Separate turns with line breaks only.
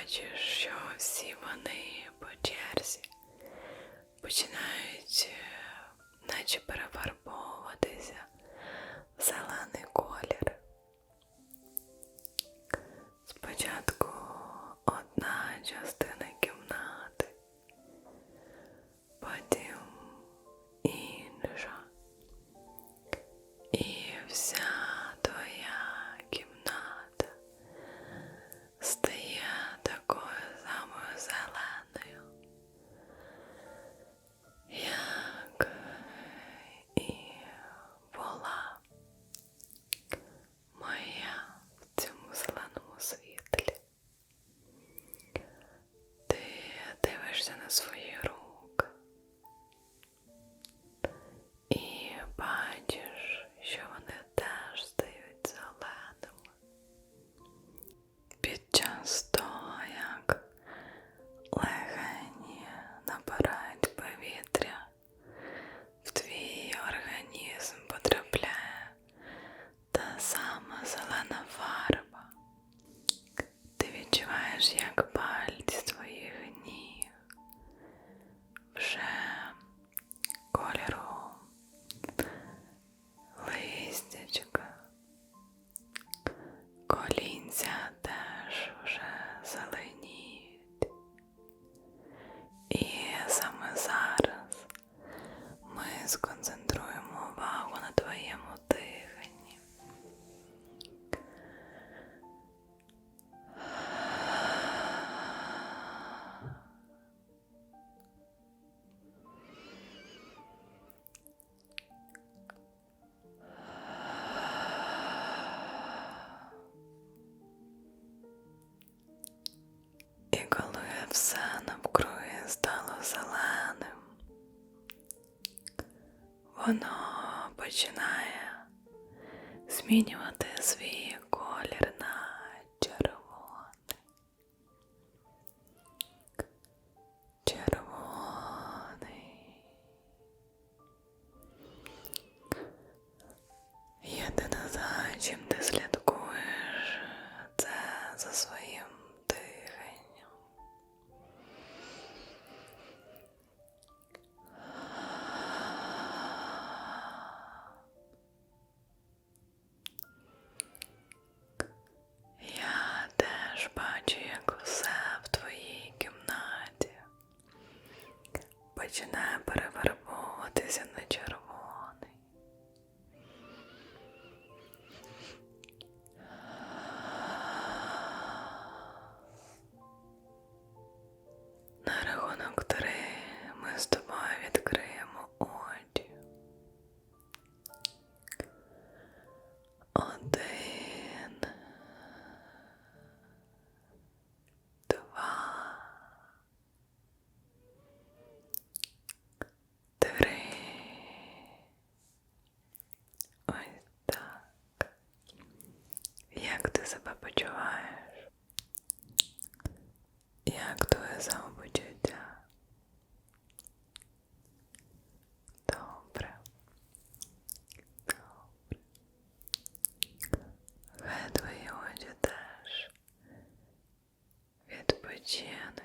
бачиш, що всі вони по черзі починають е, наче перефарбовуватися в зелений колір. Спочатку одна частина. відчуваєш, як пальці твоїх ніг вже кольору листячка, колінця теж вже зеленіють. І саме зараз ми сконцентруємося зеленим. Воно починає змінювати свій 亲爱的